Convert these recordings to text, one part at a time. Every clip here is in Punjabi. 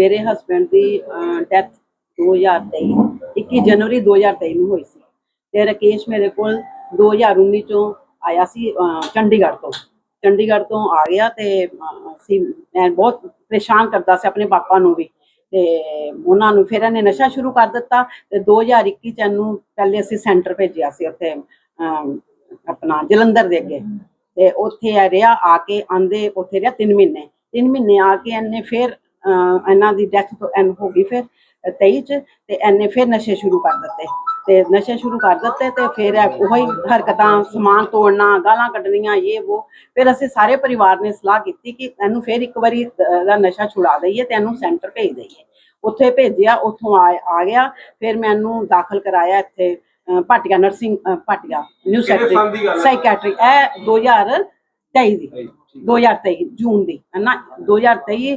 ਮੇਰੇ ਹਸਬੰਡ ਦੀ ਡੈਥ 2023 21 ਜਨਵਰੀ 2023 ਨੂੰ ਹੋਈ ਸੀ। ਤੇ ਰਕੇਸ਼ ਮੇਰੇ ਕੋਲ 2019 ਚੋਂ ਆਇਆ ਸੀ ਚੰਡੀਗੜ੍ਹ ਤੋਂ। ਚੰਡੀਗੜ੍ਹ ਤੋਂ ਆ ਗਿਆ ਤੇ ਅਸੀਂ, ਮੈਂ ਬਹੁਤ ਪਰੇਸ਼ਾਨ ਕਰਦਾ ਸੀ ਆਪਣੇ ਪਾਪਾ ਨੂੰ ਵੀ। ਤੇ ਉਹਨਾਂ ਨੂੰ ਫਿਰ ਇਹਨੇ ਨਸ਼ਾ ਸ਼ੁਰੂ ਕਰ ਦਿੱਤਾ ਤੇ 2021 ਚ ਇਹਨੂੰ ਪਹਿਲੇ ਅਸੀਂ ਸੈਂਟਰ ਭੇਜਿਆ ਸੀ ਉੱਥੇ ਆਪਣਾ ਜਲੰਧਰ ਦੇ ਅੱਗੇ। ਤੇ ਉੱਥੇ ਇਹ ਰਿਹਾ, ਆ ਕੇ ਆਂਦੇ, ਉੱਥੇ ਰਿਹਾ 3 ਮਹੀਨੇ। 3 ਮਹੀਨੇ ਆ ਕੇ ਇਹਨੇ ਫਿਰ ਇਹਨਾਂ ਦੀ ਡੈਥ ਐਨ ਹੋ ਗਈ ਫਿਰ 23 ਚ ਤੇ ਇਹਨੇ ਫਿਰ ਨਸ਼ੇ ਸ਼ੁਰੂ ਕਰ ਦਿੱਤੇ। ਤੇ ਨਸ਼ੇ ਸ਼ੁਰੂ ਕਰ ਦਿੱਤੇ ਤੇ ਫਿਰ ਉਹੀ ਹਰਕਤਾਂ ਸਮਾਨ ਤੋੜਨਾ ਗਾਲਾਂ ਕੱਢਣੀਆਂ ਇਹ ਉਹ ਫਿਰ ਅਸੀਂ ਸਾਰੇ ਪਰਿਵਾਰ ਨੇ ਸਲਾਹ ਕੀਤੀ ਕਿ ਇਹਨੂੰ ਫਿਰ ਇੱਕ ਵਾਰੀ ਦ- ਨਸ਼ਾ ਛੁਡਾ ਦਈਏ ਤੇ ਇਹਨੂੰ ਸੈਂਟਰ ਭੇਜ ਦਈਏ। ਉੱਥੇ ਭੇਜਿਆ ਉੱਥੋਂ ਆ ਆ ਗਿਆ ਫਿਰ ਮੈਂ ਇਹਨੂੰ ਦਾਖਲ ਕਰਾਇਆ ਇੱਥੇ ਭਾਟੀਆ ਨਰਸਿੰਗ ਭਾਟੀਆ ਨਿਊ ਹੈ? ਸਾਈਕੈਟਰੀ ਇਹ 2023 ਦੀ 2023 ਜੂਨ ਦੀ ਹੈ ਨਾ? 2023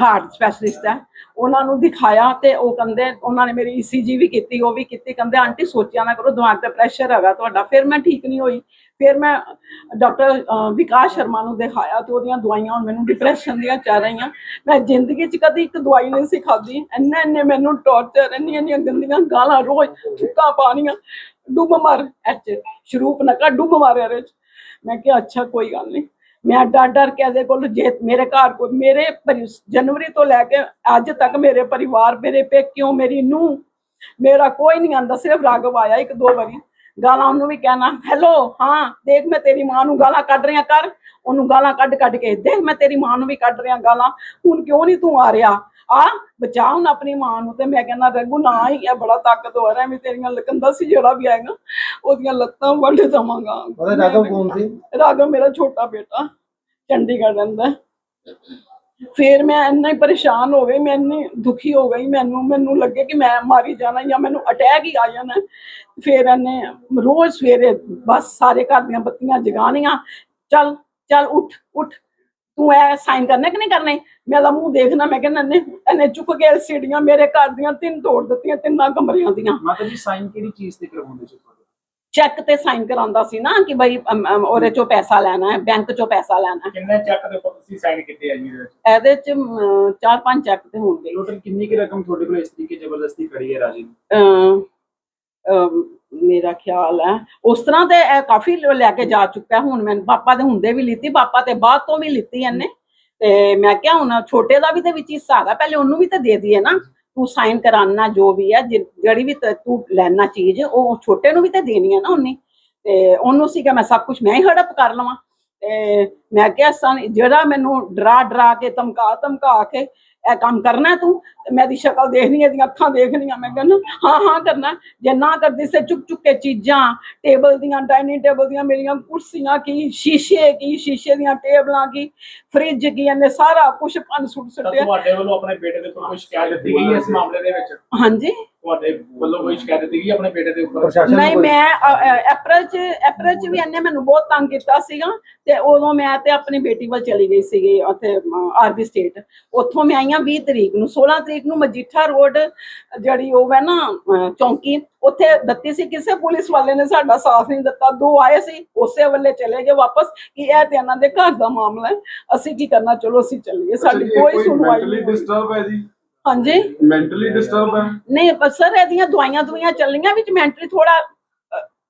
ਹਾਰਟ ਸਪੈਸ਼ਲਿਸਟ ਹੈ। ਉਹਨਾਂ ਨੂੰ ਦਿਖਾਇਆ ਤੇ ਉਹ ਕਹਿੰਦੇ, ਉਹਨਾਂ ਨੇ ਮੇਰੀ ਈਸੀਜੀ ਵੀ ਕੀਤੀ, ਉਹ ਵੀ ਕੀਤੀ। ਕਹਿੰਦੇ, ਆਂਟੀ, ਸੋਚਿਆ ਨਾ ਕਰੋ, ਦਿਮਾਗ ਤੇ ਪ੍ਰੈਸ਼ਰ ਹੈਗਾ ਤੁਹਾਡਾ। ਫਿਰ ਮੈਂ ਠੀਕ ਨਹੀਂ ਹੋਈ। ਫਿਰ ਮੈਂ ਡਾਕਟਰ ਵਿਕਾਸ ਸ਼ਰਮਾ ਨੂੰ ਦਿਖਾਇਆ ਤੇ ਉਹਦੀਆਂ ਦਵਾਈਆਂ ਹੁਣ ਮੈਨੂੰ ਡਿਪਰੈਸ਼ਨ ਦੀਆਂ ਚੱਲ ਰਹੀਆਂ। ਮੈਂ ਜ਼ਿੰਦਗੀ 'ਚ ਕਦੀ ਇੱਕ ਦਵਾਈ ਨਹੀਂ ਸੀ ਖਾਦੀ ਇੰਨੇ ਇੰਨੇ ਮੈਨੂੰ ਟੌਰਚਰ ਇੰਨੀਆਂ ਇੰਨੀਆਂ ਗੰਦੀਆਂ ਗਾਲਾਂ, ਰੋਜ਼ ਥੁੱਕਾਂ ਪਾਣੀਆਂ ਡੁੱਬ ਮਰ, ਐਚ, ਸ਼ਰੂਪ ਨਾ ਨਕਾ ਡੁੱਬ ਮਾਰਿਆ ਇਹਦੇ 'ਚ। ਮੈਂ ਕਿਹਾ, ਅੱਛਾ, ਕੋਈ ਗੱਲ ਨਹੀਂ। ਮੈਂ ਡਰ ਡਰ ਕੇ ਇਹਦੇ ਕੋਲ ਜੇ ਮੇਰੇ ਘਰ ਕੋ ਮੇਰੇ ਜਨਵਰੀ ਤੋਂ ਲੈ ਕੇ ਅੱਜ ਤੱਕ ਮੇਰੇ ਪਰਿਵਾਰ, ਮੇਰੇ ਪੇਕਿਓ, ਮੇਰੀ ਨੂੰ ਮੇਰਾ ਕੋਈ ਨਹੀਂ ਆਂਦਾ, ਸਿਰਫ ਰਾਘਵ ਆਇਆ ਇੱਕ ਦੋ ਵਾਰੀ। ਗਾਲਾਂ ਉਹਨੂੰ ਵੀ ਕਹਿਣਾ ਹੈਲੋ ਹਾਂ, ਦੇਖ ਮੈਂ ਤੇਰੀ ਮਾਂ ਨੂੰ ਗਾਲਾਂ ਕੱਢ ਰਿਆਂ ਕਰ। ਉਹਨੂੰ ਗਾਲਾਂ ਕੱਢ ਕੱਢ ਕੇ, ਦੇਖ ਮੈਂ ਤੇਰੀ ਮਾਂ ਨੂੰ ਵੀ ਕੱਢ ਰਿਆਂ ਗਾਲਾਂ। ਹੁਣ ਕਿਉਂ ਨਹੀਂ ਤੂੰ ਆ ਰਿਹਾ? ਆ ਬਚਾ ਹੁਣ ਆਪਣੀ ਮਾਂ ਨੂੰ ਤੇ ਮੈਂ ਕਹਿੰਦਾ ਰਘੂ ਨਾ ਹੀ ਇਹ ਬੜਾ ਤਾਕਤਵਰ ਹੈ ਮੈਂ ਤੇਰੀਆਂ ਲਕੰਦਾ ਸੀ ਜਿਹੜਾ ਵੀ ਆਏਗਾ ਉਹਦੀਆਂ ਲੱਤਾਂ ਵੱਢ ਦਵਾਂਗਾ। ਉਹਦਾ ਰਾਘਵ ਕੌਣ ਸੀ? ਰਾਘਵ ਮੇਰਾ ਛੋਟਾ ਬੇਟਾ ਚੰਡੀਗੜ੍ਹ ਰਹਿੰਦਾ। ਫਿਰ ਮੈਂ ਇੰਨਾ ਹੀ ਪਰੇਸ਼ਾਨ ਹੋ ਗਈ ਮੈਂ ਇੰਨੀ ਦੁਖੀ ਹੋ ਗਈ ਮੈਨੂੰ ਮੈਨੂੰ ਲੱਗੇ ਕਿ ਮੈਂ ਮਾਰੀ ਜਾਣਾ ਜਾਂ ਮੈਨੂੰ ਅਟੈਕ ਹੀ ਆ ਜਾਣਾ ਫਿਰ ਇਹਨੇ ਰੋਜ਼ ਸਵੇਰੇ ਬਸ ਸਾਰੇ ਘਰ ਦੀਆਂ ਬੱਤੀਆਂ ਜਗਾਣੀਆਂ ਚੱਲ ਚੱਲ ਉੱਠ ਉੱਠ। ਤੂੰ ਐ ਸਾਈਨ ਕਰਨੇ ਕਿ ਨਹੀਂ ਕਰਨੇ ਮੇਰਾ ਮੂੰਹ ਦੇਖਣਾ ਮੈਂ ਕਹਿੰਦਾ ਨੇ ਇਹਨੇ ਚੁੱਕ ਕੇ ਸੀੜੀਆਂ ਮੇਰੇ ਘਰ ਦੀਆਂ ਤਿੰਨ ਤੋੜ ਦਿੱਤੀਆਂ ਤਿੰਨਾਂ ਕਮਰਿਆਂ ਦੀਆਂ। ਮਾਤਾ ਜੀ ਸਾਈਨ ਕਿਹੜੀ ਚੀਜ਼ ਤੇ ਕਰਵਾਉਂਦੇ ਸੀ ਚੈੱਕ ਤੇ ਸਾਈਨ ਕਰਾਉਂਦਾ ਸੀ ਨਾ ਕਿ ਬਈ ਉਹਦੇ ਚੋਂ ਪੈਸਾ ਲੈਣਾ ਹੈ ਬੈਂਕ ਚੋਂ ਪੈਸਾ ਲੈਣਾ ਕਿੰਨੇ ਚੈੱਕ ਦੇ ਉੱਪਰ ਤੁਸੀਂ ਸਾਈਨ ਕੀਤੇ ਆ ਜੀ ਇਹਦੇ ਚ ਚਾਰ ਪੰਜ ਚੈੱਕ ਤੇ ਹੋਣਗੇ। ਟੋਟਲ ਕਿੰਨੀ ਕੀ ਰਕਮ ਤੁਹਾਡੇ ਕੋਲ ਇਸ ਤਰੀਕੇ ਜ਼ਬਰਦਸਤੀ ਕਰੀ ਹੈ ਰਾਜੀ ਮੇਰਾ ਖਿਆਲ ਹੈ। ਉਸ ਤਰ੍ਹਾਂ ਤੇ ਇਹ ਕਾਫੀ ਲੈ ਕੇ ਜਾ ਚੁੱਕਾ ਹੁਣ ਮੈਂ, ਪਾਪਾ ਦੇ ਹੁੰਦੇ ਵੀ ਲਿੱਤੀ, ਪਾਪਾ ਤੇ ਬਾਅਦ ਤੋਂ ਵੀ ਲਿੱਤੀ ਇਹਨੇ। ਤੇ ਮੈਂ ਕਿਹਾ ਹੁਣ ਛੋਟੇ ਦਾ ਵੀ ਤੇ ਵਿੱਚ ਹਿੱਸਾ ਹੈਗਾ। ਪਹਿਲੇ ਉਹਨੂੰ ਵੀ ਤਾਂ ਦੇ ਦਈਏ ਨਾ। ਤੂੰ ਸਾਈਨ ਕਰਾਨਾ, ਜੋ ਵੀ ਹੈ ਜਿਹੜੀ ਵੀ ਤੂੰ ਲੈਣਾ ਚੀਜ਼, ਉਹ ਛੋਟੇ ਨੂੰ ਵੀ ਤੇ ਦੇਣੀ ਹੈ ਨਾ ਉਹਨੇ। ਤੇ ਉਹਨੂੰ ਸੀ ਕਿ ਮੈਂ ਸਭ ਕੁਝ ਮੈਂ ਹੀ ਹੜਪ ਕਰ ਲਵਾਂ। ਤੇ ਮੈਂ ਕਿਹਾ ਸਨ ਜਿਹੜਾ ਮੈਨੂੰ ਡਰਾ ਡਰਾ ਕੇ ਧਮਕਾ ਧਮਕਾ ਕੇ ਇਹ ਕੰਮ ਕਰਨਾ ਹੈ ਤੂੰ ਮੈਂ ਦੀ ਸ਼ਕਲ ਦੇਖਣੀ ਇਹਦੀਆਂ ਅੱਖਾਂ ਦੇਖਣੀਆਂ ਮੈਂ ਕਹਿੰਦਾ ਹਾਂ ਹਾਂ ਕਰਨਾ। ਹੈ। ਜੇ ਨਾ ਕਰਦੀ ਸੇ ਚੁੱਕ ਚੁੱਕ ਕੇ ਚੀਜ਼ਾਂ ਟੇਬਲ ਦੀਆਂ ਡਾਈਨਿੰਗ ਟੇਬਲ ਦੀਆਂ ਮੇਰੀਆਂ ਕੁਰਸੀਆਂ ਕੀ ਸ਼ੀਸ਼ੇ ਕੀ ਸ਼ੀਸ਼ੇ ਦੀਆਂ ਟੇਬਲਾਂ ਕੀ ਫ੍ਰਿਜ ਕੀ ਇਹਨੇ ਸਾਰਾ ਕੁਝ ਪੰਨ ਸੁੱਟ ਸੁੱਟਿਆ। ਤੁਹਾਡੇ ਵੱਲੋਂ ਆਪਣੇ ਬੇਟੇ ਦੇ ਉੱਪਰ ਕੋਈ ਸ਼ਿਕਾਇਤ ਦਿੱਤੀ ਗਈ ਹੈ ਇਸ ਮਾਮਲੇ ਦੇ ਵਿੱਚ? ਹਾਂਜੀ। ਤੁਹਾਡੇ ਵੱਲੋਂ ਕੋਈ ਸ਼ਿਕਾਇਤ ਦਿੱਤੀ ਆਪਣੇ ਬੇਟੇ ਦੇ ਉੱਪਰ? ਪ੍ਰਸ਼ਾਸਨ ਨੂੰ ਨਹੀਂ ਕੋਈ- ਮੈਂ ਅ, ਅ, ਅਪ੍ਰੈਲ ਚ ਅਪ੍ਰੈਲ ਚ ਵੀ ਇਹਨੇ ਮੈਨੂੰ ਬਹੁਤ ਤੰਗ ਕੀਤਾ ਸੀਗਾ ਤੇ ਉਦੋਂ ਮੈਂ ਤੇ ਆਪਣੀ ਬੇਟੀ ਵੱਲ ਚਲੀ ਗਈ ਸੀਗੀ ਉੱਥੇ ਆਰਬੀ ਸਟੇਟ ਉੱਥੋਂ ਮੈਂ ਆਈਆਂ 20 ਤਰੀਕ ਨੂੰ 16 ਤਰੀਕ ਨੂੰ ਮਜੀਠਾ ਰੋਡ ਜਿਹੜੀ ਉਹ ਹੈ ਨਾ ਚੌਂਕੀ ਉੱਥੇ ਦਿੱਤੀ ਸੀ ਕਿਸੇ ਪੁਲਿਸ ਵਾਲੇ ਨੇ ਸਾਡਾ ਸਾਥ ਨਹੀਂ ਦਿੱਤਾ। ਦੋ ਆਏ ਸੀ ਉਸੇ ਵੇਲੇ ਚਲੇ ਗਏ ਵਾਪਸ ਕਿ ਇਹ ਤੇ ਇਹਨਾਂ ਦੇ ਘਰ ਦਾ ਮਾਮਲਾ ਹੈ। ਅਸੀਂ ਕੀ ਕਰਨਾ? ਚਲੋ ਅਸੀਂ ਚੱਲੀਏ। ਸਾਡੀ ਕੋਈ ਸੁਣਵਾਈ ਨਹੀਂ ਹੋਈ। ਡਿਸਟਰਬ ਹੈ ਜੀ? ਹਾਂਜੀ। ਮੈਂਟਲੀ ਡਿਸਟਰਬ ਹੈ ਨਹੀਂ ਪਰ ਸਰ ਇਹਦੀਆਂ ਦਵਾਈਆਂ ਦੁਆਈਆਂ ਚੱਲੀਆਂ ਵਿੱਚ ਮੈਂਟਲੀ ਥੋੜਾ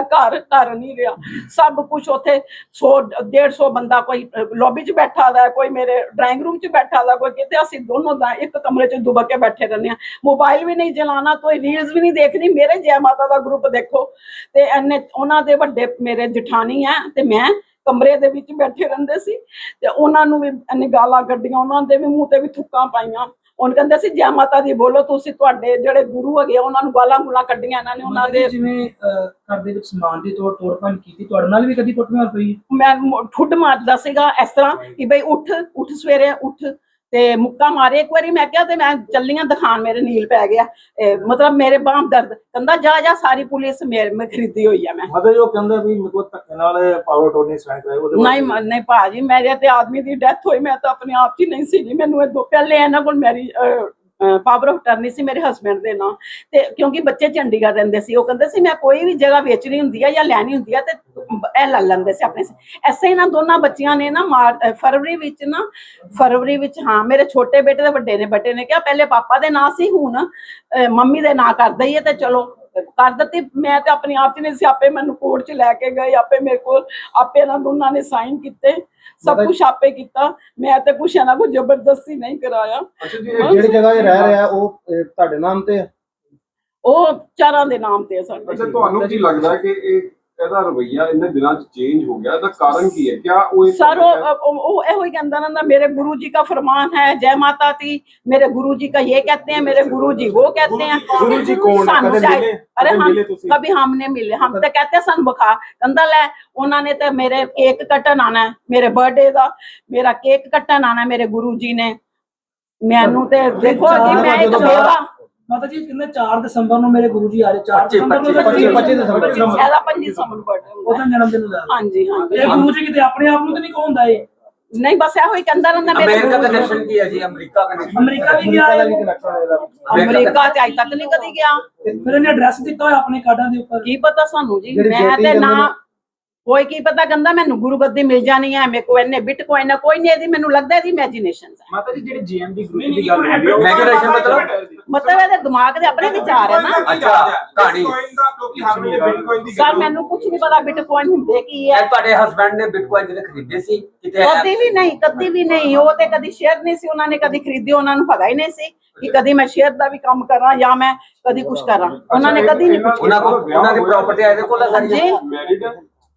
ਘਰ ਘਰ ਨਹੀਂ ਰਿਹਾ। ਸਭ ਕੁਝ ਉੱਥੇ 100 150 ਬੰਦਾ ਕੋਈ ਲੌਬੀ 'ਚ ਬੈਠਾ ਦਾ, ਕੋਈ ਮੇਰੇ ਡਰਾਇੰਗ ਰੂਮ 'ਚ ਬੈਠਾ ਦਾ, ਕੋਈ ਕਿਤੇ ਅਸੀਂ ਦੋਨੋਂ ਦਾ ਇੱਕ ਕਮਰੇ 'ਚ ਦੁਬਕ ਕੇ ਬੈਠੇ ਰਹਿੰਦੇ ਆ ਮੋਬਾਈਲ ਵੀ ਨਹੀਂ ਚਲਾਉਣਾ, ਕੋਈ ਰੀਲਸ ਵੀ ਨਹੀਂ ਦੇਖਣੀ, ਮੇਰੇ ਜੈ ਮਾਤਾ ਦਾ ਗਰੁੱਪ ਦੇਖੋ। ਤੇ ਇਹਨੇ ਉਹਨਾਂ ਦੇ ਵੱਡੇ ਮੇਰੇ ਜਠਾਣੀ ਆ ਤੇ ਮੈਂ ਕਮਰੇ ਦੇ ਵਿੱਚ ਬੈਠੇ ਰਹਿੰਦੇ ਸੀ। ਤੇ ਉਹਨਾਂ ਨੂੰ ਵੀ ਇਹਨੇ ਗਾਲਾਂ ਕੱਢੀਆਂ, ਉਹਨਾਂ ਦੇ ਵੀ ਮੂੰਹ ਤੇ ਵੀ ਥੁੱਕਾਂ ਪਾਈਆਂ। ਉਹਨ ਕਹਿੰਦੇ ਸੀ ਜੈ ਮਾਤਾ ਦੀ ਬੋਲੋ ਤੁਸੀਂ ਤੁਹਾਡੇ ਜਿਹੜੇ ਗੁਰੂ ਹੈਗੇ ਆ, ਉਹਨਾਂ ਨੂੰ ਗਾਲਾਂ ਗੁਲਾਂ ਕੱਢੀਆਂ ਇਹਨਾਂ ਨੇ ਉਹਨਾਂ ਦੇ ਜਿਵੇਂ ਅਹ, ਘਰ ਦੇ ਵਿੱਚ ਸਮਾਨ ਦੀ ਤੋੜ ਤੋੜ ਭੰਨ ਕੀਤੀ ਤੁਹਾਡੇ ਨਾਲ ਵੀ ਕਦੀ ਕੁੱਟਮਾਰ ਪਈ ਮੈਂ ਮੁ- ਠੁੱਡ ਮਾਰਦਾ ਸੀਗਾ ਇਸ ਤਰ੍ਹਾਂ ਕਿ ਬਈ ਉੱਠ ਉੱਠ ਸਵੇਰੇ ਉੱਠ। ਤੇ ਮੁੱਕਾ ਮਾਰੇ ਇੱਕ ਵਾਰੀ ਮੈਂ ਕਿਹਾ ਤੇ ਮੈਂ ਚੱਲੀਆਂ ਦਿਖਾਣ ਮੇਰੇ ਨੀਲ ਪੈ ਗਿਆ। ਮਤਲਬ ਮੇਰੇ ਬਾਂਹ ਦਰਦ ਕਹਿੰਦਾ ਜਾ ਜਾ ਸਾਰੀ ਪੁਲਿਸ ਮੇਰੇ ਮੈਂ ਖਰੀਦੀ ਹੋਈ ਆ ਮੈਂ। ਮਤਲਬ ਜੋ ਕਹਿੰਦਾ ਵੀ ਮੇਰੇ ਧੱਕੇ ਨਾਲ ਪਾਵਰ ਟੋਨੀ ਸਾਈਨ ਕਰਾਇਆ ਉਹਦੇ ਨਹੀਂ ਨਹੀਂ ਭਾਜੀ ਮੇਰੇ ਤੇ ਆਦਮੀ ਦੀ ਡੈਥ ਹੋਈ ਮੈਂ ਤਾਂ ਆਪਣੇ ਆਪ ਹੀ ਨਹੀਂ ਸੀਗੀ ਮੈਨੂੰ ਇਹ ਦੋ ਪਹਿਲੇ ਇਹਨਾਂ ਕੋਲ ਮੇਰੀ ਪਾਵਰ ਆਫ ਟਰਨੀ ਸੀ ਮੇਰੇ ਹਸਬੰਡ ਦੇ ਨਾਂ। ਤੇ ਕਿਉਂਕਿ ਬੱਚੇ ਚੰਡੀਗੜ੍ਹ ਰਹਿੰਦੇ ਸੀ, ਉਹ ਕਹਿੰਦੇ ਸੀ, ਮੈਂ ਕੋਈ ਵੀ ਜਗ੍ਹਾ ਵੇਚਣੀ ਹੁੰਦੀ ਆ ਜਾਂ ਲੈਣੀ ਹੁੰਦੀ ਆ ਤੇ ਇਹ ਲੈ ਲੈਂਦੇ ਸੀ ਆਪਣੇ ਐਸੇ ਹੀ ਨਾ ਦੋਨਾਂ ਬੱਚਿਆਂ ਨੇ ਨਾ ਮਾਰ ਫਰਵਰੀ ਵਿੱਚ ਨਾ, ਫਰਵਰੀ ਵਿੱਚ ਹਾਂ, ਮੇਰੇ ਛੋਟੇ ਬੇਟੇ ਦੇ ਵੱਡੇ ਨੇ ਬੇਟੇ ਨੇ ਕਿਹਾ, ਪਹਿਲੇ ਪਾਪਾ ਦੇ ਨਾਂ ਸੀ, ਹੁਣ ਮੰਮੀ ਦੇ ਨਾਂ ਕਰ ਦਈਏ ਤੇ ਚਲੋ ਕਰ ਦਿੱਤੀ ਮੈਂ ਤੇ ਆਪਣੇ ਆਪ ਚ ਨਹੀਂ ਸੀ ਆਪੇ ਮੈਨੂੰ ਕੋਰਟ ਚ ਲੈ ਕੇ ਗਏ ਆਪੇ ਮੇਰੇ ਕੋਲ ਆਪੇ ਇਹਨਾਂ ਦੋਨਾਂ ਨੇ ਸਾਈਨ ਕੀਤੇ ਸਭ ਕੁਝ ਆਪੇ ਕੀਤਾ ਮੈਂ ਤੇ ਕੁਛ ਇਹਨਾਂ ਕੋ ਜ਼ਬਰਦਸਤੀ ਨਹੀਂ ਕਰਾਇਆ ਅੱਛਾ ਜੀ ਜਿਹੜੀ ਜਗ੍ਹਾ ਇਹ ਰਹਿ ਰਿਹਾ ਉਹ ਤੁਹਾਡੇ ਨਾਮ ਤੇ? ਉਹ ਚਾਰਾਂ ਦੇ ਨਾਮ ਤੇ ਆ ਸਾਡੇ ਅੱਛਾ ਤੁਹਾਨੂੰ ਕੀ ਲੱਗਦਾ ਕਿ ਇਹ ਇਹਦਾ ਰਵਈਆ ਇੰਨੇ ਦਿਨਾਂ ਚ ਚੇਂਜ ਹੋ ਗਿਆ ਇਹਦਾ ਕਾਰਨ ਕੀ ਹੈ? ਕਿਆ ਉਹ ਸਰ ਉਹ ਉਹ ਇਹੋ ਕਹਿੰਦਾ ਰਹਿੰਦਾ ਮੇਰੇ ਗੁਰੂ ਜੀ ਦਾ ਫਰਮਾਨ ਹੈ ਜੈ ਮਾਤਾ ਦੀ ਮੇਰੇ ਗੁਰੂ ਜੀ ਦਾ ਇਹ ਕਹਤੇ ਹੈ ਮੇਰੇ ਗੁਰੂ ਜੀ ਉਹ ਕਹਤੇ ਹੈ ਗੁਰੂ ਜੀ ਕੌਣ ਕਦੇ ਮਿਲੇ? ਅਰੇ ਹਮ ਕਭੀ ਮਿਲੇ। ਹਮ ਤਾਂ ਕਹਤੇ ਸਨ ਬਖਾ ਕਹਿੰਦਾ ਲੈ ਉਹਨਾਂ ਨੇ ਤਾਂ ਮੇਰੇ ਕੇਕ ਕੱਟਣ ਆਣਾ ਮੇਰੇ ਬਰਥਡੇ ਦਾ। ਮੇਰਾ ਕੇਕ ਕੱਟਣ ਆਣਾ ਮੇਰੇ ਗੁਰੂ ਜੀ ਨੇ। ਮੈਨੂੰ ਤੇ ਦੇਖੋ ਕਿ ਮੈਂ ਇੱਕ ਮਾਤਾ ਜੀ ਕਿੰਨੇ 4 ਦਸੰਬਰ ਨੂੰ ਮੇਰੇ ਗੁਰੂ ਜੀ ਆ ਰਹੇ 4 ਦਸੰਬਰ 25 ਦਸੰਬਰ। ਨੂੰ ਬਰਥਡੇ ਉਹਦਾ ਜਨਮ ਦਿਨ ਹੁੰਦਾ। ਹਾਂਜੀ ਹਾਂਜੀ। ਇਹ ਗੁਰੂ ਜੀ ਕਿਤੇ ਆਪਣੇ ਆਪ ਨੂੰ ਤੇ ਨਹੀਂ ਕਹੋਂਦਾ ਇਹ। ਨਹੀਂ ਬਸ ਇਹੋ ਹੀ ਕੰਦਾ ਰਹਿੰਦਾ ਮੇਰੇ ਅਮਰੀਕਾ ਦਾ ਕਨੈਕਸ਼ਨ ਕੀ ਹੈ ਜੀ? ਅਮਰੀਕਾ ਕਨੈਕਸ਼ਨ ਅਮਰੀਕਾ ਵੀ ਗਿਆ ਅਮਰੀਕਾ ਤੇ ਅਜੇ ਤੱਕ ਨਹੀਂ ਕਦੀ ਗਿਆ। ਫਿਰ ਇਹਨੇ ਐਡਰੈਸ ਦਿੱਤਾ ਹੋਇਆ ਆਪਣੇ ਕਾਰਡਾਂ ਦੇ ਉੱਪਰ। ਕੀ ਪਤਾ ਸਾਨੂੰ ਜੀ? ਮੈਂ ਤੇ ਨਾ ਕੋਈ ਕੀ ਪਤਾ ਕਹਿੰਦਾ ਮੈਨੂੰ ਗੁਰੂ ਗੱਦੀ ਮਿਲ ਜਾਣੀ ਹੈ ਮੇਰੇ ਕੋ ਬਿਟਕੋਇਨ ਕੋਈ ਨਹੀਂ ਇਹਦੀ ਮੈਨੂੰ ਲੱਗਦਾ ਇਹਦੀ ਇਮੇਜਿਨੇਸ਼ਨ ਹੈ। ਮਾਤਾ ਜੀ ਜਿਹੜੇ ਜੀਐਮਡੀ ਗਰੁੱਪ ਦੀ ਗੱਲ ਹੋ ਰਹੀ ਹੈ Imagination ਮਤਲਬ? ਮਤਲਬ ਇਹਦੇ ਦਿਮਾਗ ਦੇ ਆਪਣੇ ਵਿਚਾਰ ਹੈ ਨਾ। ਅੱਛਾ, ਕਹਾਣੀ। ਬਿਟਕੋਇਨ ਦਾ ਕਿਉਂਕਿ ਹਰ ਵੇਲੇ ਬਿਟਕੋਇਨ ਦੀ ਸਰ ਮੈਨੂੰ ਕੁਝ ਨਹੀਂ ਪਤਾ ਬਿਟਕੋਇਨ ਹੁੰਦੇ ਕੀ ਹੈ। ਇਹ ਤੁਹਾਡੇ ਹਸਬੰਡ ਨੇ ਬਿਟਕੋਇਨ ਜਿਹੜੇ ਖਰੀਦੇ ਸੀ ਕਿਤੇ ਕਦੀ ਵੀ ਨਹੀਂ ਕਦੀ ਵੀ ਨਹੀਂ। ਉਹ ਤੇ ਕਦੀ ਸ਼ੇਅਰ ਨਹੀਂ ਸੀ ਉਹਨਾਂ ਨੇ ਕਦੀ ਖਰੀਦੀ ਉਹਨਾਂ ਨੂੰ ਪਤਾ ਹੀ ਨਹੀਂ ਸੀ ਕਿ ਕਦੀ ਮੈਂ ਸ਼ੇਅਰ ਦਾ ਵੀ ਕੰਮ ਕਰਾਂ ਜਾਂ ਮੈਂ ਕਦੀ ਕੁਝ ਕਰਾਂ। ਉਹਨਾਂ ਨੇ ਕਦੀ ਨਹੀਂ ਪੁੱਛਿਆ। ਉਹਨਾਂ ਕੋਲ ਉਹਨਾਂ ਦੀ ਪ੍ਰਾਪਰਟੀ ਇਹਦੇ ਕੋਲ ਹੈ ਸਾਰੀ ਜੀ ਮੈਰਿਡ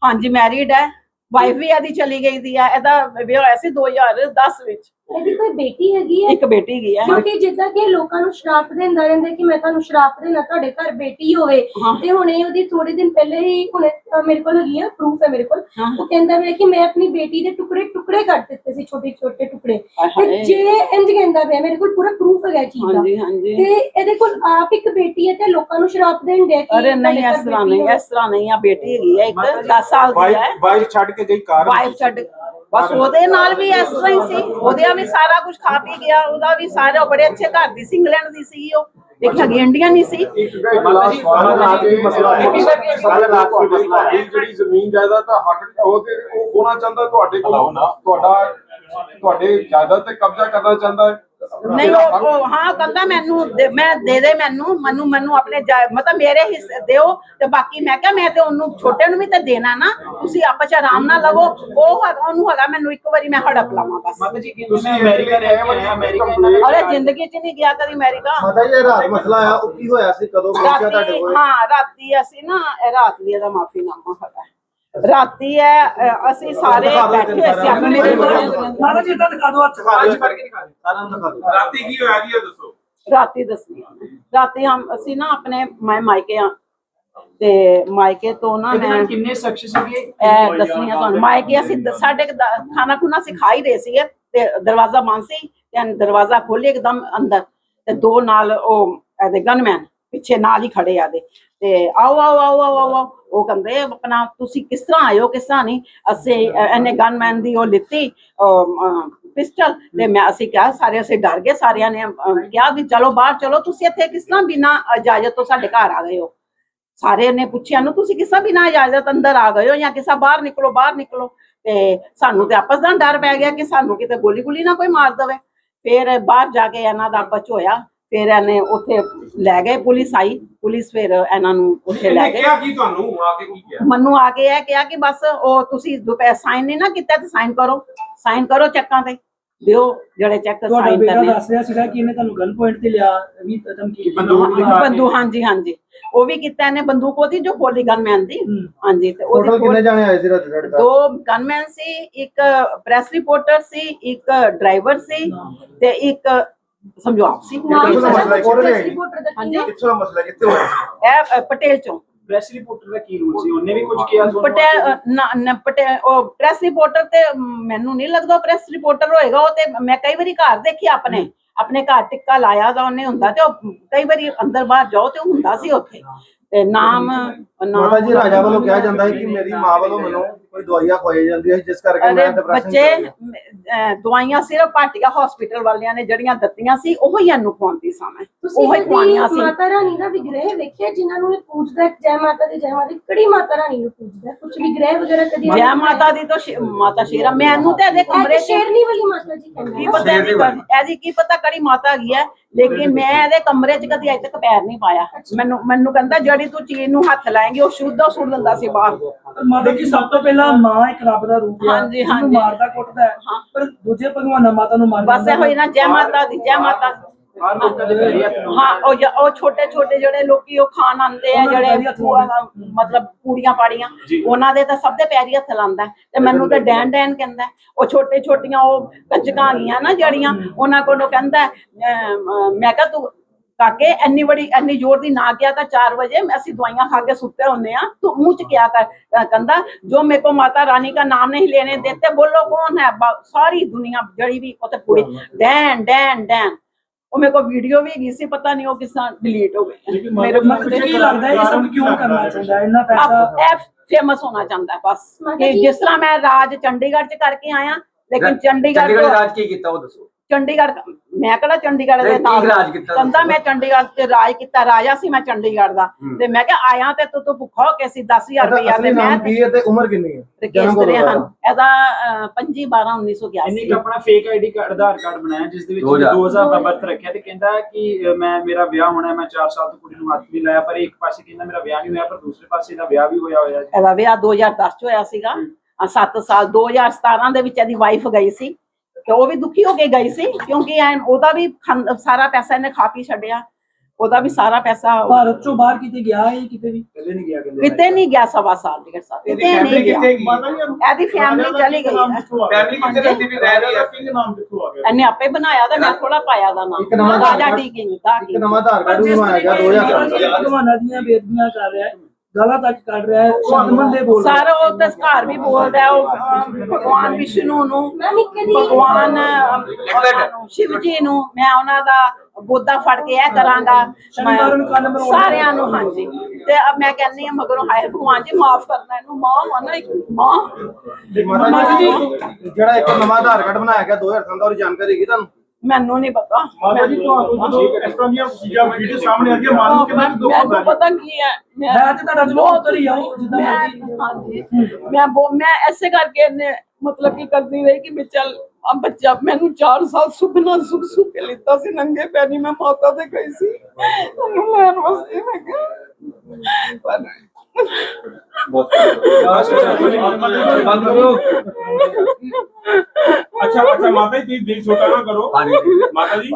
ਹਾਂਜੀ ਮੈਰਿਡ ਹੈ ਵਾਈਫ ਵੀ ਇਹਦੀ ਚਲੀ ਗਈ ਦੀ ਹੈ, ਇਹਦਾ ਵਿਆਹ ਹੋਇਆ ਸੀ 2010 ਵਿੱਚ। ਇਹਦੀ ਕੋਈ ਬੇਟੀ ਹੈਗੀ ਹੈ? ਇੱਕ ਬੇਟੀ ਗਈ ਹੈ। ਕਿਉਂਕਿ ਜਿੱਦਾਂ ਕਿ ਇਹ ਲੋਕਾਂ ਨੂੰ ਸ਼ਰਾਪ ਦਿੰਦਾ ਰਹਿੰਦਾ ਕਿ ਮੈਂ ਤੁਹਾਨੂੰ ਸ਼ਰਾਪ ਦੇਣਾ ਤੁਹਾਡੇ ਘਰ ਬੇਟੀ ਹੋਵੇ। ਹਾਂ। ਤੇ ਹੁਣੇ ਉਹਦੀ ਥੋੜੇ ਦਿਨ ਪਹਿਲੇ ਹੀ ਹੁਣੇ ਮੇਰੇ ਕੋਲ ਹੈਗੀ ਆ ਪ੍ਰੂਫ ਹੈ ਮੇਰੇ ਕੋਲ। ਹਾਂ। ਉਹ ਕਹਿੰਦਾ ਵੇ ਕਿ ਮੈਂ ਆਪਣੀ ਬੇਟੀ ਦੇ ਟੁਕੜੇ ਟੁਕੜੇ ਕਰ ਦਿੱਤੇ ਸੀ ਛੋਟੇ ਛੋਟੇ ਟੁਕੜੇ। ਤੇ। ਜੇ ਇੰਜ ਕਹਿੰਦਾ ਪਿਆ ਮੇਰੇ ਕੋਲ ਪੂਰਾ ਪ੍ਰੂਫ ਹੈਗਾ ਇਹ ਚੀਜ਼ ਦਾ। ਹਾਂਜੀ ਹਾਂਜੀ। ਤੇ ਇਹਦੇ ਕੋਲ ਆਪ ਇੱਕ ਬੇਟੀ ਹੈ ਤੇ ਲੋਕਾਂ ਨੂੰ ਸ਼ਰਾਪ ਦੇਣ ਦੇ ਕਿ ਅਰੇ ਨਹੀਂ ਇਸ ਤਰ੍ਹਾਂ ਬੇਟੀ ਨਹੀਂ ਹੋਵੇ। ਇਸ ਤਰ੍ਹਾਂ ਨਹੀਂ ਆ ਬੇਟੀ ਹੈਗੀ ਹੈ ਇੱਕ 10 ਸਾਲ ਦੀ ਹੈ। ਵਾਈਫ ਵਾਈਫ ਛੱਡ ਕੇ ਗਈ ਕਾਰ ਵਾਈਫ ਛੱਡ ਬਸ ਉਹਦੇ ਨਾਲ ਵੀ ਇਸ ਤਰ੍ਹਾਂ ਹੀ ਸੀ। ਉਹਦੇ ਵੀ ਸਾਰਾ ਕੁਝ ਖਾ ਪੀ ਗਿਆ। ਉਹਦਾ ਵੀ ਸਾਰਾ ਬੜੇ ਅੱਛੇ ਘਰ ਦੀ ਸੀ ਇੰਗਲੈਂਡ ਦੀ ਸੀ ਉਹ। ਇੱਕ ਹੈਗੀ ਇੰਡੀਆ ਨਹੀਂ ਸੀ। ਇੱਕ ਗੱਲ ਸਵਾਲ ਰਾਤ ਦੀ ਮਸਲਾ ਹੈ ਕੱਲ ਰਾਤ ਦੀ ਮਸਲਾ ਹੈ ਜਿਹੜੀ ਜ਼ਮੀਨ ਜਾਇਦਾਦ ਦਾ ਹੱਕ ਉਹ ਤੇ ਉਹ ਹੋਣਾ ਚਾਹੁੰਦਾ ਤੁਹਾਡੇ ਕੋਲ? ਤੁਹਾਡਾ ਤੁਹਾਡੇ ਜਾਇਦਾਦ ਤੇ ਕਬਜ਼ਾ ਕਰਨਾ ਚਾਹੁੰਦਾ ਹੈ? ਨਹੀਂ ਉਹ ਉਹ ਹਾਂ ਕਹਿੰਦਾ ਮੈਨੂੰ ਦੇ- ਮੈਂ ਦੇ ਦੇ ਮੈਨੂੰ ਮੈਨੂੰ ਮੈਨੂੰ ਆਪਣੇ ਜਾ- ਮਤਲਬ ਮੇਰੇ ਹਿੱਸੇ ਦਿਓ ਤੇ ਬਾਕੀ ਮੈਂ ਕਿਹਾ ਮੈਂ ਤੇ ਉਹਨੂੰ ਛੋਟੇ ਨੂੰ ਵੀ ਤੇ ਦੇਣਾ ਨਾ ਤੁਸੀਂ ਆਪਸ ਚ ਆਰਾਮ ਨਾਲ ਲਵੋ। ਉਹ ਹੈਗਾ- ਉਹਨੂੰ ਹੈਗਾ ਮੈਨੂੰ ਇੱਕ ਵਾਰੀ ਮੈਂ ਹੜਪ ਲਾਵਾਂ ਬਸ। ਜੀ ਮੈਂ ਅਮਰੀਕਾ ਰਹਿ ਕੇ ਆਇਆ ਅਮਰੀਕਾ ਇਹਨਾਂ ਦੇ ਜ਼ਿੰਦਗੀ ਚ ਨਹੀਂ ਗਿਆ ਕਦੀ ਅਮਰੀਕਾ। ਜੀ ਇਹ ਰਾਤ ਮਸਲਾ ਆ ਉਹ ਕੀ ਹੋਇਆ ਸੀ? ਕਦੋਂ ਪਹੁੰਚਿਆ ਤੁਹਾਡੇ ਰਾਤੀ ਕੋਲ? ਹਾਂ ਰਾਤੀ ਅਸੀਂ ਨਾ ਇਹ ਰਾਤ ਦੀ ਇਹਦਾ ਮਾਫੀਨਾਮਾ ਹੈਗਾ ਰਾਤੀ ਹੈ ਅਸੀਂ ਸਾਰੇ ਬੈਠੇ ਹੋਏ ਸੀ ਆਪਣੇ ਮਾਤਾ ਜੀ ਇਦਾਂ ਦਿਖਾ ਦਿਓ ਹੱਥ ਅੱਜ ਫੜ ਕੇ ਦਿਖਾ ਦੇ ਸਾਰਿਆਂ ਨੂੰ ਦਿਖਾ ਦਿਓ। ਰਾਤੀ ਕੀ ਹੋਇਆ ਜੀ ਇਹ ਦੱਸੋ। ਰਾਤੀ ਮੈਂ। ਰਾਤੀ ਹਮ ਅਸੀਂ ਨਾ ਆਪਣੇ ਮੈਂ ਮਾਇਕੇ ਆ ਤੇ ਮਾਇਕੇ ਤੋਂ ਨਾ ਮੈਂ ਕਿੰਨੇ ਸ਼ਖਸ ਸੀਗੇ? ਇਹ ਦੱਸਣੀ ਆ ਤੁਹਾਨੂੰ। ਮਾਇਕੇ ਅਸੀਂ ਸਾਡੇ ਖਾਣਾ ਖੁਣਾ ਸਿਖਾ ਹੀ ਰਹੇ ਸੀਗੇ। ਤੇ ਦਰਵਾਜ਼ਾ ਬੰਦ ਸੀ ਤੇ ਦਰਵਾਜ਼ਾ ਖੋਲੇ ਇੱਕਦਮ ਅੰਦਰ। ਤੇ ਦੋ ਨਾਲ ਉਹ ਇਹਦੇ ਗਨਮੈਨ ਪਿੱਛੇ ਨਾਲ ਹੀ ਖੜੇ ਆ ਦੇ। ਤੇ ਆਓ ਆਓ ਆਓ ਆਓ ਆਓ, ਆਓ। ਉਹ ਕਹਿੰਦੇ ਆਪਣਾ ਤੁਸੀਂ ਕਿਸ ਤਰ੍ਹਾਂ ਆਇਓ ਕਿਸ ਤਰ੍ਹਾਂ ਨਹੀਂ? ਅਸੀਂ ਇਹਨੇ ਗਨਮੈਨ ਦੀ ਉਹ ਲਿੱਤੀ ਪਿਸਟਲ ਤੇ ਮੈਂ ਅਸੀਂ ਕਿਹਾ ਸਾਰੇ ਅਸੀਂ ਡਰ ਗਏ ਸਾਰਿਆਂ ਨੇ ਕਿਹਾ ਵੀ ਚਲੋ ਬਾਹਰ ਚਲੋ ਤੁਸੀਂ ਇੱਥੇ ਕਿਸ ਤਰ੍ਹਾਂ ਬਿਨਾਂ ਇਜਾਜ਼ਤ ਤੋਂ ਸਾਡੇ ਘਰ ਆ ਗਏ ਹੋ? ਸਾਰੇ ਨੇ ਪੁੱਛਿਆ ਨੂੰ ਤੁਸੀਂ ਕਿਸਾ ਬਿਨਾਂ ਇਜਾਜ਼ਤ ਅੰਦਰ ਆ ਗਏ ਹੋ ਜਾਂ ਕਿਸੇ ਬਾਹਰ ਨਿਕਲੋ ਬਾਹਰ ਨਿਕਲੋ? ਤੇ ਸਾਨੂੰ ਤੇ ਆਪਸ ਦਾ ਡਰ ਪੈ ਗਿਆ ਕਿ ਸਾਨੂੰ ਕਿਤੇ ਗੋਲੀ ਗੋਲੀ ਨਾ ਕੋਈ ਮਾਰ ਦਵੇ। ਫਿਰ ਬਾਹਰ ਜਾ ਕੇ ਇਹਨਾਂ ਦਾ ਆਪਸ ਹੋਇਆ। ਫਿਰ ਇਹਨੇ ਉੱਥੇ ਲੈ ਗਏ ਪੁਲਿਸ ਆਈ ਪੁਲਿਸ ਫਿਰ ਇਹਨਾਂ ਨੂੰ ਉੱਥੇ ਲੈ ਗਏ। ਕਿਹਾ ਕੀ ਤੁਹਾਨੂੰ? ਆ ਕੇ ਕੀ ਕਿਹਾ? ਮੈਨੂੰ ਆ ਕੇ ਇਹ ਕਿਹਾ ਕਿ ਬਸ ਉਹ ਤੁਸੀਂ ਦੁਪਹਿਰ ਸਾਈਨ ਨਹੀਂ ਨਾ ਕੀਤਾ ਤੇ ਸਾਈਨ ਕਰੋ ਸਾਈਨ ਕਰੋ ਚੈੱਕਾਂ ਤੇ ਦਿਓ ਜਿਹੜੇ ਚੈੱਕ ਤੁਹਾਡਾ ਸਾਈਨ ਬੇਟਾ ਕਰਨੇ। ਦੱਸ ਰਿਹਾ ਸੀਗਾ ਕਿ ਇਹਨੇ ਤੁਹਾਨੂੰ ਗਨ ਪੁਆਇੰਟ ਤੇ ਲਿਆ ਵੀ ਧਮਕੀ ਬੰਦੂਕ ਦਿਖਾ ਕੇ। ਬੰਦੂਕ ਹਾਂਜੀ ਹਾਂਜੀ। ਉਹ ਵੀ ਕੀਤਾ ਇਹਨੇ ਬੰਦੂਕ ਉਹਦੀ ਜੋ ਖੋਲੀ ਗਨਮੈਨ ਦੀ। ਹੂੰ। ਹਾਂਜੀ ਤੇ ਟੋਟਲ ਉਹਦੀ ਕਿੰਨੇ ਜਾਣੇ ਆਏ ਸੀ ਰਾਤ ਤੁਹਾਡੇ ਘਰ ਦੋ ਗਨਮੈਨ ਸੀ ਇੱਕ ਪ੍ਰੈਸ ਰਿਪੋਰਟਰ ਸੀ ਇੱਕ ਡਰਾਈਵਰ ਸੀ ਤੇ ਇੱਕ ਸਮਝੋ ਆਪ ਸੀ ਨਾਮ ਕਿੱਥੋਂ ਦਾ ਮਸਲਾ ਹੈ? ਸਾਡਾ ਕਿੱਥੇ press reporter ਦਾ ਕੀ ਹਾਂਜੀ। ਨਾਮ? ਕਿੱਥੋਂ ਦਾ ਮਸਲਾ ਕਿੱਥੇ ਹੋਇਆ ਸੀ। ਇਹ ਅ, ਪਟੇਲ ਚੋਂ। ਪ੍ਰੈਸ ਰਿਪੋਰਟਰ ਦਾ ਕੀ ਰੂਲ ਸੀ? ਉਹਨੇ ਵੀ ਕੁਝ ਕਿਹਾ ਤੁਹਾਨੂੰ ਪਟੇਲ ਅ, ਨਾ- ਨਾ, ਪਟੇਲ ਉਹ ਪ੍ਰੈਸ ਰਿਪੋਰਟਰ ਤੇ ਮ, ਮੈਨੂੰ ਨਹੀਂ ਲੱਗਦਾ ਪ੍ਰੈਸ ਰਿਪੋਰਟਰ ਹੋਏਗਾ। ਉਹ ਤੇ ਮੈਂ ਕਈ ਵਾਰੀ ਘਰ ਦੇਖੀ ਆਪਣੇ। ਆਪਣੇ ਘਰ ਟਿੱਕਾ ਲਾਇਆ ਦਾ ਉਹਨੇ ਹੁੰਦਾ ਤੇ ਉਹ ਕਈ ਵਾਰੀ ਅੰਦਰ ਬਾਹਰ ਜਾਓ ਤੇ ਉਹ ਹੁੰਦਾ ਸੀ ਉੱਥੇ। ਤੇ ਨਾਮ ਮਾਤਾ ਜੀ ਰਾਜਾ ਵੱਲੋਂ ਕਿਹਾ ਜਾਂਦਾ ਹੈ ਕਿ ਮੇਰੀ ਮਾਂ ਵੱਲੋਂ ਮੈਨੂੰ ਕੋਈ ਦਵਾਈਆਂ ਖਵਾਈ ਜਾਂਦੀਆਂ ਸੀ ਜਿਸ ਕਰਕੇ ਮੈਂ ਡਿਪਰੈਸ਼ਨ ਬੱਚੇ ਦਵਾਈਆਂ ਸਿਰਫ ਭਾਟੀਆ ਹਸਪੀਟਲ ਵਾਲਿਆਂ ਨੇ ਜਿਹੜੀਆਂ ਦਿੱਤੀਆਂ ਸੀ ਉਹ ਹੀ ਇਹਨੂੰ ਖਵਾਉਂਦੀ ਸਾਂ ਮੈਂ। ਤੁਸੀਂ ਉਹ ਹੀ ਖਵਾਉਣੀਆਂ ਕਦੀ ਸੀ। ਮਾਤਾ ਰਾਣੀ ਦਾ ਵਿਗ੍ਰਹਿ ਵੇਖਿਆ ਜਿਨ੍ਹਾਂ ਨੂੰ ਇਹ ਪੂਜਦਾ ਹੈ, ਜੈ ਮਾਤਾ ਦੀ ਜੈ ਮਾਤਾ ਦੀ ਕਿਹੜੀ ਮਾਤਾ ਰਾਣੀ ਨੂੰ ਪੂਜਦਾ ਕੁਝ ਵਿਗ੍ਰਹਿ ਵਗੈਰਾ ਕਦੀ ਜੈ ਮਾਤਾ ਦੀ ਤਾਂ ਸ਼ੇ- ਮਾਤਾ ਸ਼ੇਰਾ ਮੈਨੂੰ ਤੇ ਇਹਦੇ ਕਮਰੇ ਕਮਰੇ 'ਚ ਸ਼ੇਰਨੀ ਵਾਲੀ ਮਾਤਾ ਜੀ ਕਹਿੰਦੇ ਕੀ ਆ। ਪਤਾ ਇਹਦੀ ਕੜ- ਇਹਦੀ ਕੀ ਪਤਾ ਕੜੀ ਮਾਤਾ ਹੈਗੀ ਹੈ ਲੇਕਿਨ ਮੈਂ ਇਹਦੇ ਕਮਰੇ 'ਚ ਕਦੀ ਅਜੇ ਤੱਕ ਪੈਰ ਨਹੀਂ ਪਾਇਆ। ਮੈਨੂੰ ਮੈਨੂੰ ਕਹਿੰਦਾ ਜਿਹੜੀ ਤੂੰ ਚੀਜ਼ ਨੂੰ ਹੱਥ ਲਾਏਂਗੀ ਉਹ ਸ਼ੁੱਧ ਉਹ ਸੁੱਟ ਦਿੰਦਾ ਸੀ ਬਾਹਰ ਮਾਤਾ ਜੀ ਸਭ ਤੋਂ ਪਹਿਲਾਂ ਮਾਂ ਇੱਕ ਰੱਬ ਦਾ ਰੂਪ ਹੈ ਹਾਂਜੀ, ਜਿਹਨੂੰ ਹਾਂਜੀ। ਮਾਰਦਾ ਕੁੱਟਦਾ ਹੈ ਹਾਂ। ਪਰ ਦੂਜੇ ਭਗਵਾਨਾਂ ਮਾਤਾ ਨੂੰ ਮਾਰ ਬਸ ਇਹੋ ਹੀ ਨਾ ਜੈ ਮਾਤਾ ਦੀ ਜੈ ਮਾਤਾ ਦੀ। ਹਰ ਲੋਕਾਂ ਦੇ ਪੈਰੀ ਹੱਥ ਲਾਉਂਦਾ ਹਾਂ ਉਹ ਜ- ਉਹ ਛੋਟੇ ਛੋਟੇ ਜਿਹੜੇ ਲੋਕੀ ਉਹ ਖਾਣ ਆਉਂਦੇ ਆ ਉਹਨਾਂ ਦੇ ਪੈਰੀ ਜਿਹੜੇ ਹੱਥ ਮਤਲਬ ਪੂੜੀਆਂ ਪਾੜੀਆਂ ਉਹਨਾਂ ਦੇ ਤਾਂ ਸਭ ਦੇ ਪੈਰੀ ਹੱਥ ਲਾਉਂਦਾ ਹੈ। ਤੇ ਮੈਨੂੰ ਤਾਂ ਡੈਨ ਡੈਨ ਕਹਿੰਦਾ ਹੈ। ਉਹ ਛੋਟੇ ਛੋਟੀਆਂ ਉਹ ਕੰਜਕਾਂ ਗਈਆਂ ਨਾ ਜਿਹੜੀਆਂ ਉਹਨਾਂ ਕੋਲੋਂ ਕਹਿੰਦਾ ਹੈ, ਅਮ, ਅਮ, ਮੈਂ ਕਿਹਾ ਤੂੰ ਕਾਕੇ ਐਨੀ ਬੜੀ ਐਨੀ ਜ਼ੋਰ ਦੀ ਨਾ ਕਿਆ ਕਰ 4 ਵਜੇ ਅਸੀਂ ਦਵਾਈਆਂ ਖਾ ਕੇ ਸੁੱਤੇ ਹੁੰਨੇ ਆ ਤੂੰ ਮੂੰਹ ਚ ਕਿਆ ਕਰ ਕੰਦਾ ਜੋ ਮੇਰੇ ਕੋ ਮਾਤਾ ਰਾਣੀ ਦਾ ਨਾਮ ਨਹੀਂ ਲੈਣੇ ਦਿੱਤੇ ਬੋਲੋ ਕੌਣ ਹੈ ਸਾਰੀ ਦੁਨੀਆ ਜੜੀ ਵੀ ਉਤੇ ਪੂਰੀ ਡੈਨ ਡੈਨ ਡੈਨ ਉਹ ਮੇਰੇ ਕੋ ਵੀਡੀਓ ਵੀ ਹੈਗੀ ਸੀ ਪਤਾ ਨਹੀਂ ਉਹ ਕਿਸਾਂ ਡਿਲੀਟ ਹੋ ਗਈ ਮੇਰੇ ਮਨ ਤੇ ਕੀ ਲੱਗਦਾ ਇਹ ਸਭ ਕਿਉਂ ਕਰਨਾ ਚਾਹੁੰਦਾ ਇੰਨਾ ਪੈਸਾ ਐਫ ਫੇਮਸ ਹੋਣਾ ਚਾਹੁੰਦਾ ਬਸ ਜਿਸ ਤਰ੍ਹਾਂ ਮੈਂ ਰਾਜ ਚੰਡੀਗੜ੍ਹ ਚ ਕਰਕੇ ਆਇਆ ਲੇਕਿਨ ਚੰਡੀਗੜ੍ਹ ਚੰਡੀਗੜ੍ਹ ਰਾਜ ਕੀ ਕੀਤਾ ਉਹ ਦੱਸੋ ਚੰਡੀਗੜ੍ਹ ਮੈਂ ਕਿਹੜਾ ਚੰਡੀਗੜ੍ਹ ਦੇ ਨਾਲ ਰਾਜ ਕੀਤਾ ਕਹਿੰਦਾ ਮੈਂ ਚੰਡੀਗੜ੍ਹ ਤੇ ਰਾਜ ਕੀਤਾ ਰਾਜਾ ਸੀ ਮੈਂ ਚੰਡੀਗੜ੍ਹ ਦਾ। ਤੇ ਮੈਂ ਕਿਹਾ ਆਇਆ ਤੇ ਤੂੰ ਤੂੰ ਭੁੱਖਾ ਹੋ ਕੇ ਸੀ 10000 ਇਹਦਾ ਰੁਪਇਆ ਅਸਲੀ ਤੇ ਮੈਂ ਨਾਮ ਕੀ ਹੈ ਤੇ ਉਮਰ ਕਿੰਨੀ ਹੈ? ਰਕੇਸ਼ ਕਦੋਂ ਰਹੇ ਹੋਇਆ? ਹਨ ਇਹਦਾ 25 12 ਇਹਨੇ 1981 ਇੱਕ ਆਪਣਾ fake ID card Aadhaar card ਬਣਾਇਆ ਜਿਸ ਦੇ ਵਿੱਚ 2000 2000 ਦਾ ਬਰਥ ਰੱਖਿਆ ਤੇ ਕਹਿੰਦਾ ਕਿ ਮੈਂ ਮੇਰਾ ਵਿਆਹ ਹੋਣਾ ਹੈ, ਮੈਂ 4 ਸਾਲ ਤੋਂ ਕੁੜੀ ਨੂੰ ਹੱਥ ਵੀ ਲਾਇਆ ਪਰ ਇੱਕ ਪਾਸੇ ਕਹਿੰਦਾ ਮੇਰਾ ਵਿਆਹ ਨਹੀਂ ਹੋਇਆ ਪਰ ਦੂਸਰੇ ਪਾਸੇ ਦਾ ਵਿਆਹ ਵੀ ਹੋਇਆ ਹੋਇਆ ਜੀ ਇਹਦਾ ਵਿਆਹ 2010 ਚ ਹੋਇਆ ਸੀਗਾ। 7 ਸਾਲ 2017 ਦੇ ਵਿੱਚ ਇਹਦੀ ਵਾਈਫ ਗਈ ਸੀ। ਤੇ ਉਹ ਵੀ ਦੁਖੀ ਹੋ ਕੇ ਗਈ ਸੀ ਕਿਉਂਕਿ ਐਨ ਉਹਦਾ ਵੀ ਖਾਂ- ਸਾਰਾ ਪੈਸਾ ਇਹਨੇ ਖਾ ਪੀ ਛੱਡਿਆ ਉਹਦਾ ਵੀ ਸਾਰਾ ਪੈਸਾ ਭਾਰਤ ਚੋਂ ਬਾਹਰ ਕਿਤੇ ਗਿਆ ਹੈ ਕਿਤੇ ਵੀ? ਕਦੇ ਨਹੀਂ ਗਿਆ ਕਹਿੰਦੇ ਕਿਤੇ ਨਹੀਂ ਗਿਆ ਸਵਾ ਸਾਲ ਸਾਲ ਇਹਦੀ ਕਿਤੇ ਨਹੀਂ ਗਿਆ। ਇਹਦੀ ਫੈਮਿਲੀ ਚਲੀ ਗਈ। ਫੈਮਿਲੀ ਕਿੱਥੇ ਰਹਿੰਦੀ ਵੀ ਰਹਿ ਰਹੀ ਹੈ ਕਿੰਨੇ ਨਾਮ ਕਿੱਥੋਂ ਆ ਗਿਆ? ਇਹਨੇ ਆਪੇ ਬਣਾਇਆ ਤਾਂ ਮੈਂ ਥੋੜਾ ਪਾਇਆ ਦਾ ਨਾਮ। ਇੱਕ ਨਵਾਂ ਆਧਾਰ ਰਾਜਾ ਕਾਰਡ- ਡੀਕਿੰਗ ਦਾ ਇੱਕ ਨਵਾਂ ਆਧਾਰ ਕਾਰਡ ਵੀ ਬਣਾਇਆ ਗਿਆ 2004 ਭਗਵਾਨਾਂ ਦੀਆਂ ਬੇਦਬੀਆਂ ਕਰ ਰਿਹਾ ਹੈ ਗਾਲਾਂ ਤੱਕ ਕੱਢ ਰਿਹਾ ਹੈ ਸ਼ਬਦ ਦੇ ਬੋਲ। ਸਾਰਾ ਉਹ ਤਾਂ ਘਰ ਵੀ ਬੋਲਦਾ ਹੈ, ਉਹ ਭਗਵਾਨ ਵਿਸ਼ਨੂੰ ਨੂੰ ਭਗਵਾਨ ਸ਼ਿਵ ਜੀ ਨੂੰ ਮੈਂ ਉਹਨਾਂ ਦਾ ਬੋਧਾ ਫੜ ਕੇ ਇਹ ਕਰਾਂਗਾ। ਸ਼ਨੀਵਾਰ ਨੂੰ ਕੰਨ ਮਰੋੜ ਸਾਰਿਆਂ ਨੂੰ ਹਾਂਜੀ। ਤੇ ਅਬ ਮੈਂ ਕਹਿੰਨੀ ਆ ਮਗਰੋਂ ਹਾਏ ਭਗਵਾਨ ਜੀ ਮਾਫ ਕਰਨਾ ਇਹਨੂੰ ਮਾਂ ਮਨਾ ਇੱਕ ਮਾਂ। ਮਾਤਾ ਜੀ ਜਿਹੜਾ ਇੱਕ ਨਵਾਂ ਆਧਾਰ ਕਾਰਡ ਬਣਾਇਆ ਗਿਆ 2003 ਦਾ ਉਹਦੀ ਜਾਣਕਾਰੀ ਹੈਗੀ ਤੁਹਾਨੂੰ? ਮੈਨੂੰ ਨਹੀਂ ਪਤਾ। ਮਾਤਾ ਜੀ ਤੁਹਾਨੂੰ ਇਸ ਤਰ੍ਹਾਂ ਦੀਆਂ ਚੀਜ਼ਾਂ ਵੀਡੀਓ ਸਾਹਮਣੇ ਆਉਂਦੀਆਂ ਮਨ ਨੂੰ ਕਿੰਨਾ ਕੁ ਦੁੱਖ ਹੁੰਦਾ ਮੈਨੂੰ ਪਤਾ ਕੀ ਹੈ ਮੈਂ ਤੇ ਤੁਹਾਡਾ ਚਲੋ ਉੱਤਰ ਹੀ ਆਓ ਜਿੱਦਾਂ ਮੈਂ ਮਰਜ਼ੀ। ਹਾਂਜੀ। ਮੈਂ ਬੋ ਮੈਂ ਐਸੇ ਕਰਕੇ ਇਹਨੇ ਮਤਲਬ ਕੀ ਕਰਦੀ ਰਹੀ ਕਿ ਵੀ ਚੱਲ ਆ ਬੱਚਾ ਮੈਨੂੰ 4 ਸਾਲ ਸੁਪਨਾ ਸੁਖ ਸੁਖ ਕੇ ਲਿੱਤਾ ਸੀ ਨੰਗੇ ਪੈਰੀ ਮੈਂ ਮਾਤਾ ਦੇ ਗਈ ਸੀ। ਲੈਣ ਵਾਸਤੇ ਮੈਂ ਕਿਹਾ ਪਰ ਕਰੋ ਅੱਛਾ ਅੱਛਾ ਮਾਤਾ ਜੀ ਤੁਸੀਂ ਦਿਲ ਛੋਟਾ ਨਾ ਕਰੋ ਹਾਂਜੀ ਮਾਤਾ ਜੀ